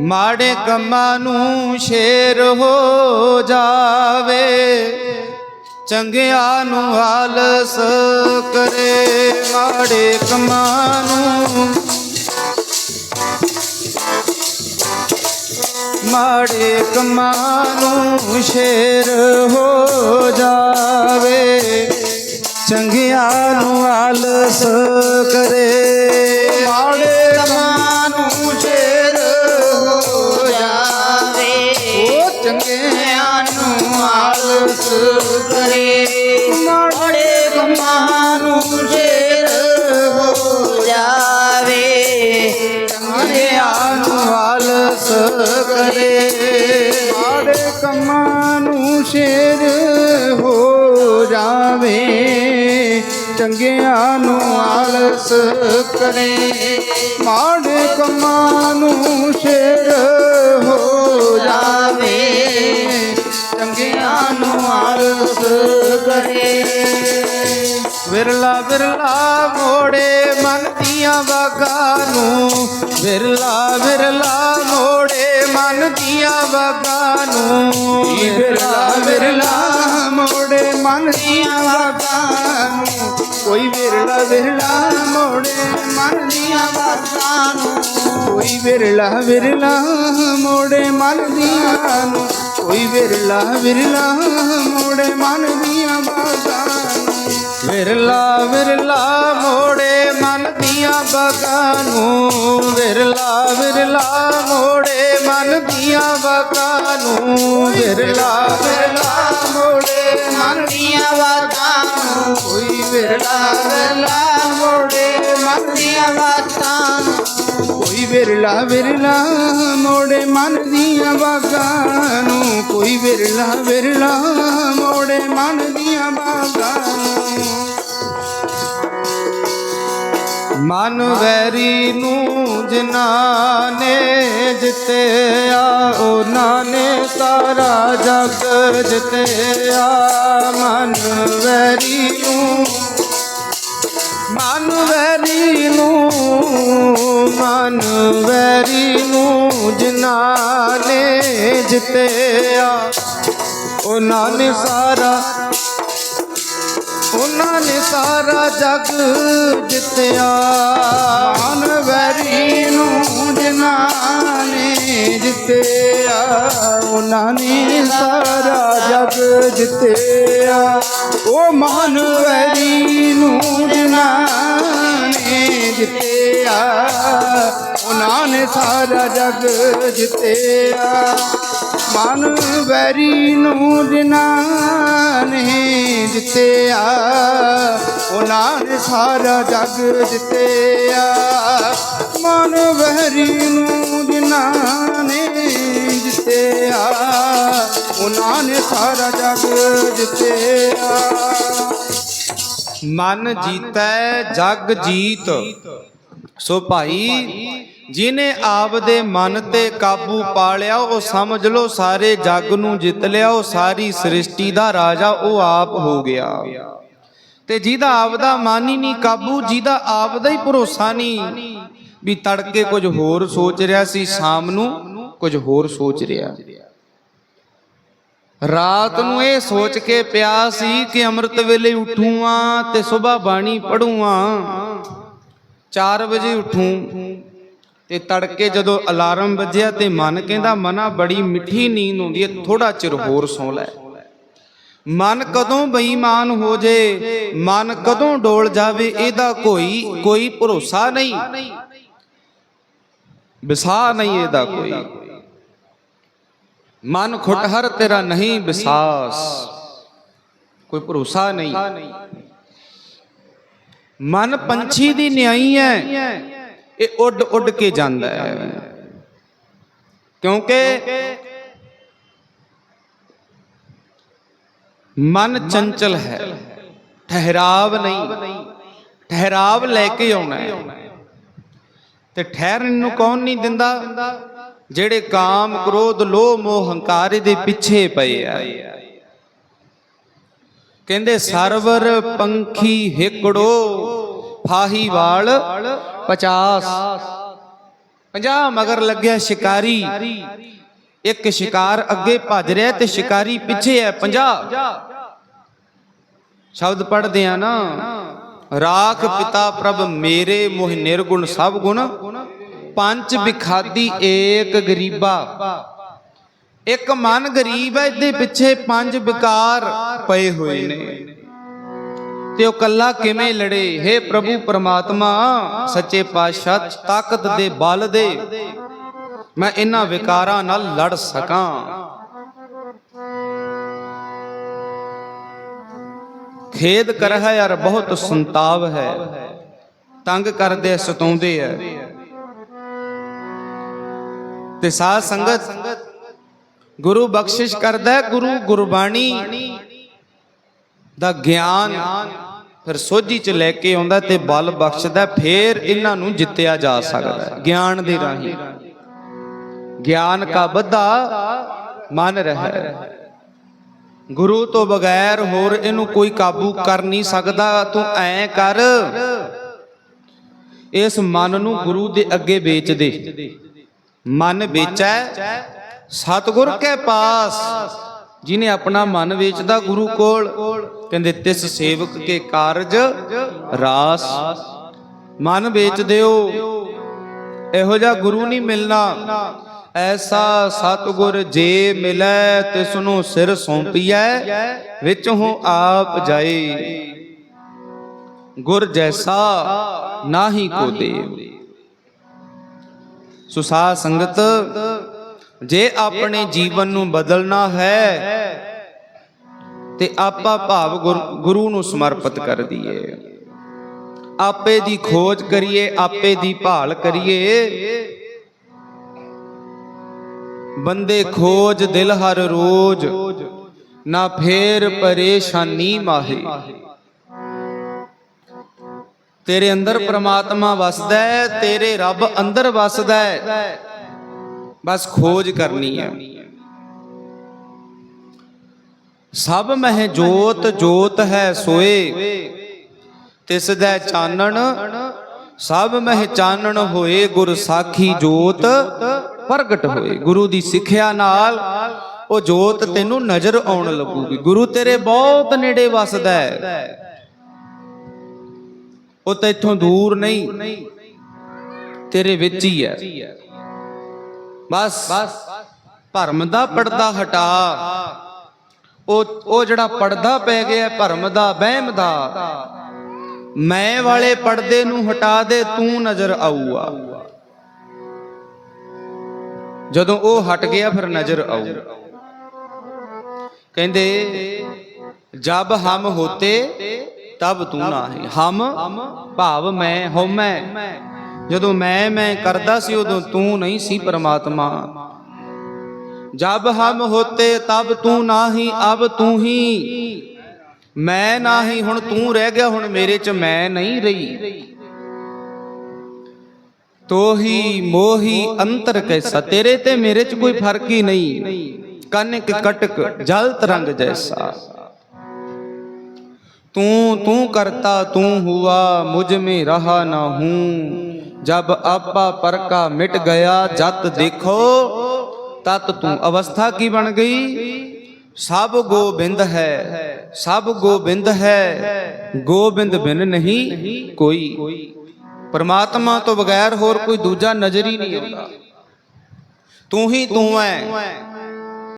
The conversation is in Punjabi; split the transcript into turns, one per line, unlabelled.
ਮਾੜੇ ਕੰਮਾਂ ਨੂੰ ਸ਼ੇਰ ਹੋ ਜਾਵੇ, ਚੰਗਿਆਂ ਨੂੰ ਆਲਸ ਕਰੇ, ਮਾੜੇ ਕੰਮਾਂ ਨੂੰ। ਮਾੜੇ ਕੰਮਾਂ ਨੂੰ ਸ਼ੇਰ ਹੋ ਜਾਵੇ, ਚੰਗਿਆਂ ਨੂੰ ਆਲਸ ਕਰੇ, ਮਾੜੇ ਕੰਮਾਂ ਨੂੰ ਸ਼ੇਰ ਚੰਗਿਆਂ ਨੂੰ ਆਲਸ ਕਰੇ।
ਮਾੜੇ ਕੰਮਾਂ ਨੂੰ ਸ਼ੇਰ ਹੋ ਜਾਵੇ
ਚੰਗਿਆਂ ਨੂੰ ਆਲਸ ਕਰੇ। ਕਰੇ ਵਿਰਲਾ ਵਿਰਲਾ ਮੋੜੇ ਮਨ ਦੀਆਂ ਬਾਗਾਂ ਨੂੰ। ਵਿਰਲਾ ਵਿਰਲਾ ਮੋੜੇ ਮਨ ਦੀਆਂ ਬਾਗਾਂ ਨੂੰ। ਵਿਰਲਾ ਵਿਰਲਾ ਮੋੜੇ ਮਨ ਦੀਆਂ ਬਾਗਾਂ ਨੂੰ। ਕੋਈ ਵਿਰਲਾ ਵਿਰਲਾ ਮੋੜੇ ਮਨ ਦੀਆਂ ਬਾਗਾਂ ਨੂੰ। ਕੋਈ ਵਿਰਲਾ ਵਿਰਲਾ ਮੋੜੇ ਮਨ ਦੀਆਂ ਨੂੰ। ਕੋਈ ਵਿਰਲਾ ਵਿਰਲਾ, ਮੋੜੇ ਮਨ ਦੀਆਂ ਬਾਗਾਂ ਨੂੰ। ਵਿਰਲਾ ਵਿਰਲਾ, ਮੋੜੇ ਮਨ ਦੀਆਂ ਬਾਗਾਂ ਨੂੰ। ਵਿਰਲਾ ਵਿਰਲਾ, ਮੋੜੇ ਮਨ ਦੀਆਂ ਬਾਗਾਂ ਨੂੰ। ਵਿਰਲਾ ਵਿਰਲਾ, ਮੋੜੇ ਮਨ ਦੀਆਂ ਬਾਗਾਂ ਨੂੰ। ਕੋਈ ਵਿਰਲਾ ਵਿਰਲਾ, ਮੋੜੇ ਮਨ ਦੀਆਂ ਵਿਰਲਾ ਵਿਰਲਾ ਮੋੜੇ ਮਨ ਦੀਆਂ ਬਾਗਾਂ ਨੂੰ। ਕੋਈ ਵਿਰਲਾ ਵਿਰਲਾ ਮੋੜੇ ਮਨ ਦੀਆਂ ਬਾਗਾਂ ਮਨ ਵੈਰੀ ਨੂੰ ਜਿਨ੍ਹਾਂ ਨੇ ਜਿੱਤਿਆ, ਉਹਨਾਂ ਨੇ ਸਾਰਾ ਜਗ ਜਿੱਤਿਆ। ਮਨ ਵੈਰੀ ਨੂੰ, ਮਨ ਵੈਰੀ ਨੂੰ ਮਨ ਵੈਰੀ ਨੂੰ ਜਿਨ੍ਹਾਂ ਨੇ ਜਿੱਤਿਆ ਉਹਨਾਂ ਨੇ ਸਾਰਾ ਉਹਨਾਂ ਨੇ ਸਾਰਾ ਜਗ ਜਿੱਤਿਆ। ਮਨ ਵੈਰੀ ਨੂੰ ਜਿਨ੍ਹਾਂ ਨੇ ਜਿੱਤਿਆ, ਉਹਨਾਂ ਨੇ ਸਾਰਾ ਜਗ ਜਿੱਤਿਆ। ਉਹ ਮਨ ਵੈਰੀ ਨੂੰ ਜਿਨ੍ਹਾਂ ਨੇ ਜਿੱਤਿਆ, ਉਹਨਾਂ ਨੇ ਸਾਰਾ ਜਗ ਜਿੱਤਿਆ। ਮਨ ਵੈਰੀ ਨੂੰ ਜਿਨ੍ਹਾਂ ਨੇ ਜਿੱਤਿਆ ਉਹਨਾਂ ਨੇ ਸਾਰਾ ਜੱਗ ਜਿੱਤਿਆ ਮਨ ਵੈਰੀ ਨੂੰ ਜਿਨ੍ਹਾਂ ਨੇ ਜਿੱਤਿਆ ਉਹਨਾਂ ਨੇ ਸਾਰਾ ਜੱਗ ਜਿੱਤਿਆ ਮਨ ਜੀਤੈ, ਜਗ ਜੀਤ। ਸੋ ਭਾਈ ਜਿਨੇ ਆਪਦੇ ਮਨ ਤੇ ਕਾਬੂ ਪਾ ਲਿਆ, ਉਹ ਸਮਝ ਲਓ ਸਾਰੇ ਜੱਗ ਨੂੰ ਜਿੱਤ ਲਿਆ, ਉਹ ਸਾਰੀ ਸ੍ਰਿਸ਼ਟੀ ਦਾ ਰਾਜਾ, ਉਹ ਆਪ ਹੋ ਗਿਆ। ਤੇ ਜਿਹਦਾ ਆਪਦਾ ਮਨ ਹੀ ਨਹੀਂ ਕਾਬੂ, ਜਿਹਦਾ ਆਪਦਾ ਹੀ ਭਰੋਸਾ ਨਹੀਂ, ਵੀ ਤੜਕੇ ਕੁਝ ਹੋਰ ਸੋਚ ਰਿਹਾ ਸੀ, ਸ਼ਾਮ ਨੂੰ ਕੁਝ ਹੋਰ ਸੋਚ ਰਿਹਾ। ਰਾਤ ਨੂੰ ਇਹ ਸੋਚ ਕੇ ਪਿਆ ਸੀ ਕਿ ਅੰਮ੍ਰਿਤ ਵੇਲੇ ਉਠੂਆਂ ਤੇ ਸਵੇਰ ਬਾਣੀ ਪੜੂਆਂ 4 ਵਜੇ ਉਠੂੰ। ਤੇ ਤੜਕੇ ਜਦੋਂ ਅਲਾਰਮ ਵੱਜਿਆ ਤੇ ਮਨ ਕਹਿੰਦਾ, ਮਨਾ, ਬੜੀ ਮਿੱਠੀ ਨੀਂਦ ਆਉਂਦੀ ਹੈ ਥੋੜਾ ਚਿਰ ਹੋਰ ਸੌ ਲੈ। ਮਨ ਕਦੋਂ ਬੇਈਮਾਨ ਹੋ ਜੇ, ਮਨ ਕਦੋਂ ਡੋਲ ਜਾਵੇ, ਇਹਦਾ ਕੋਈ ਕੋਈ ਭਰੋਸਾ ਨਹੀਂ। ਵਿਸਾ ਨਹੀਂ ਇਹਦਾ ਕੋਈ। ਮਨ ਖੁਟਹਰ ਤੇਰਾ ਨਹੀਂ ਵਿਸਾਸ ਕੋਈ ਭਰੋਸਾ ਨਹੀਂ। ਮਨ ਪੰਛੀ ਦੀ ਨਿਆਈ ਹੈ ਇਹ ਉੱਡ ਉੱਡ ਕੇ ਜਾਂਦਾ ਹੈ। ਕਿਉਂਕਿ ਮਨ ਚੰਚਲ ਹੈ। ਠਹਿਰਾਵ ਨਹੀਂ। ਠਹਿਰਾਵ ਲੈ ਕੇ ਆਉਣਾ ਹੈ। ਤੇ ਠਹਿਰਨ ਨੂੰ ਕੌਣ ਨਹੀਂ ਦਿੰਦਾ? ਜਿਹੜੇ ਕਾਮ, ਕ੍ਰੋਧ, ਲੋਭ, ਮੋਹ, ਹੰਕਾਰ ਦੇ ਪਿੱਛੇ ਪਏ ਆ। ਕਹਿੰਦੇ, ਸਰਵਰ ਪੰਖੀ ਹਿਕੜੋ। ਫਾਹੀ 50 50 ਮਗਰ ਲੱਗਿਆ ਸ਼ਿਕਾਰੀ। ਇੱਕ ਸ਼ਿਕਾਰ ਅੱਗੇ ਭੱਜ ਰਿਹਾ ਤੇ ਸ਼ਿਕਾਰੀ ਪਿੱਛੇ ਹੈ 50 ਸ਼ਬਦ ਪੜ੍ਹਦੇ ਆ ਨਾ, ਰਾਖ ਪਿਤਾ ਪ੍ਰਭ ਮੇਰੇ ਮੋਹ ਨਿਰਗੁਣ ਸਭ ਗੁਣ, ਪੰਜ ਵਿਖਾਦੀ ਏਕ ਗਰੀਬਾ। ਇੱਕ ਮਨ ਗਰੀਬ ਹੈ, ਇਹਦੇ ਪਿੱਛੇ ਪੰਜ ਵਿਕਾਰ ਪਏ ਹੋਏ ਨੇ। ਤੇ ਉਹ ਕੱਲਾ ਕਿਵੇਂ ਲੜੇ? हे ਪ੍ਰਭੂ ਪਰਮਾਤਮਾ, ਸੱਚੇ ਪਾਤਸ਼ਾਹ, ਤਾਕਤ ਦੇ ਬਲ ਦੇ। ਮੈਂ ਇਹਨਾਂ ਵਿਕਾਰਾਂ ਨਾਲ ਲੜ ਸਕਾਂ। ਖੇਦ ਕਰ ਹੈ ਯਾਰ, ਬਹੁਤ ਸੰਤਾਪ ਹੈ। ਤੰਗ ਕਰਦੇ, ਸਤਾਉਂਦੇ ਐ ਤੇ ਸਾਧ ਸੰਗਤ, ਗੁਰੂ ਬਖਸ਼ਿਸ਼ ਕਰਦਾ ਗੁਰੂ ਗੁਰਬਾਣੀ ਦਾ ਗਿਆਨ। ਫਿਰ ਸੋਝੀ ਚ ਲੈ ਕੇ ਆਉਂਦਾ ਤੇ ਬਲ ਬਖਸ਼ਦਾ, ਫੇਰ ਇਹਨਾਂ ਨੂੰ ਜਿੱਤਿਆ ਜਾ ਸਕਦਾ ਗਿਆਨ ਦੇ ਰਾਹੀਂ। ਗਿਆਨ ਕਾ ਬੱਧਾ ਮਨ ਰਹਿ। ਗੁਰੂ ਤੋਂ ਬਗੈਰ ਹੋਰ ਇਹਨੂੰ ਕੋਈ ਕਾਬੂ ਕਰ ਨਹੀਂ ਸਕਦਾ। ਤੂੰ ਐ ਕਰ। ਇਸ ਮਨ ਨੂੰ ਗੁਰੂ ਦੇ ਅੱਗੇ ਵੇਚ ਦੇ। ਮਨ ਵੇਚੈ, ਸਤਿਗੁਰ ਕੇ ਪਾਸ। ਜਿਨੇ ਆਪਣਾ ਮਨ ਵੇਚਦਾ ਗੁਰੂ ਕੋਲ, ਕਹਿੰਦੇ ਤਿਸ ਸੇਵਕ ਕੇ ਕਾਰਜ ਰਾਸ। ਮਨ ਵੇਚ ਦਿਓ। ਇਹੋ ਜਿਹਾ ਗੁਰੂ ਨਹੀਂ ਮਿਲਣਾ। ਐਸਾ ਸਤਿਗੁਰ ਜੇ ਮਿਲੈ ਤਿਸ ਨੂੰ ਸਿਰ ਸੌਂਪੀਐ, ਵਿੱਚ ਹੋ ਆਪ ਜਾਏ। ਗੁਰ ਜੈਸਾ ਨਾਹੀ ਕੋ ਦੇਵ। ਸੁਸਾ ਸੰਗਤ ਜੇ ਆਪਣੇ ਜੀਵਨ ਨੂੰ ਬਦਲਣਾ ਹੈ ਤੇ ਆਪਾ ਭਾਵ ਗੁਰ- ਨੂੰ ਸਮਰਪਿਤ ਕਰ ਦਈਏ। ਆਪੇ ਦੀ ਖੋਜ ਕਰੀਏ ਆਪੇ ਦੀ ਭਾਲ ਕਰੀਏ। ਬੰਦੇ ਖੋਜ ਦਿਲ ਹਰ ਰੋਜ ਨਾ ਫੇਰ ਪਰੇਸ਼ਾਨੀ ਮਾਹੇ। ਤੇਰੇ ਅੰਦਰ ਪ੍ਰਮਾਤਮਾ ਵਸਦਾ ਹੈ ਤੇਰੇ ਰੱਬ ਅੰਦਰ ਵਸਦਾ ਹੈ। ਬਸ ਖੋਜ ਕਰਨੀ ਹੈ। ਸਭ ਮਹਿ ਜੋਤ ਜੋਤ ਹੈ ਸੋਏ। ਤਿਸ ਦਾ ਚਾਨਣ, ਸਭ ਮਹਿ ਚਾਨਣ ਹੋਏ ਗੁਰ ਸਾਖੀ ਜੋਤ, ਪ੍ਰਗਟ ਹੋਏ। ਗੁਰੂ ਦੀ ਸਿੱਖਿਆ ਨਾਲ ਉਹ ਜੋਤ ਤੈਨੂੰ ਨਜ਼ਰ ਆਉਣ ਲੱਗੂਗੀ। ਗੁਰੂ ਤੇਰੇ ਬਹੁਤ ਨੇੜੇ ਵਸਦਾ ਹੈ। ਉਹ ਤਾਂ ਇੱਥੋਂ ਦੂਰ ਨਹੀਂ, ਤੇਰੇ ਵਿੱਚ ਹੀ ਹੈ। ਬਸ ਭਰਮ ਦਾ ਪਰਦਾ ਹਟਾ। ਉਹ ਉਹ ਜਿਹੜਾ ਪਰਦਾ ਪੈ ਗਿਆ ਭਰਮ ਦਾ ਵਹਿਮ ਦਾ। ਮੈਂ ਵਾਲੇ ਪਰਦੇ ਨੂੰ ਹਟਾ ਦੇ ਤੂੰ ਨਜ਼ਰ ਆਊਗਾ। ਜਦੋਂ ਉਹ ਹਟ ਗਿਆ ਫਿਰ ਨਜ਼ਰ ਆਊ। ਕਹਿੰਦੇ ਜਬ ਹਮ ਹੋਤੇ ਤਬ ਤੂੰ ਨਾਹੀ। ਹਮ ਭਾਵ ਮੈਂ ਹਉ ਮੈਂ ਜਦੋਂ ਮੈਂ ਮੈਂ ਕਰਦਾ ਸੀ ਉਦੋਂ ਤੂੰ ਨਹੀਂ ਸੀ ਪਰਮਾਤਮਾ। ਜਬ ਹਮ ਹੋਤੇ ਤਬ ਤੂੰ ਨਾਹੀ, ਅਬ ਤੂੰ ਹੀ। ਮੈਂ ਨਾਹੀ, ਹੁਣ ਤੂੰ ਰਹਿ ਗਿਆ, ਹੁਣ ਮੇਰੇ ਚ ਮੈਂ ਨਹੀਂ ਰਹੀ। ਤੋਹੀ ਮੋਹੀ ਅੰਤਰ ਕੈਸਾ ਤੇਰੇ ਤੇ ਮੇਰੇ ਚ ਕੋਈ ਫ਼ਰਕ ਹੀ ਨਹੀਂ। ਕਨਕ ਕਟਕ ਜਲ ਤਰੰਗ ਜੈਸਾ। ਤੂੰ ਤੂੰ ਕਰਤਾ, ਤੂੰ ਹੁਆ, ਮੁਝ ਮੇ ਰਹਾ ਨਾ ਹੂੰ। ਜਬ ਆਪਾ ਪਰਕਾ ਮਿਟ ਗਿਆ, ਜਤ ਦੇਖੋ, ਤਤ ਤੂੰ ਅਵਸਥਾ ਕੀ ਬਣ ਗਈ? ਸਭ ਗੋਬਿੰਦ ਹੈ, ਸਭ ਗੋਬਿੰਦ ਹੈ, ਗੋਬਿੰਦ ਬਿਨ ਨਹੀਂ ਕੋਈ। ਪਰਮਾਤਮਾ ਤੋਂ ਬਗੈਰ ਹੋਰ ਕੋਈ ਦੂਜਾ ਨਜ਼ਰ ਹੀ ਨਹੀਂ ਆਉਂਦਾ। ਤੂੰ ਹੀ ਤੂੰ ਹੈ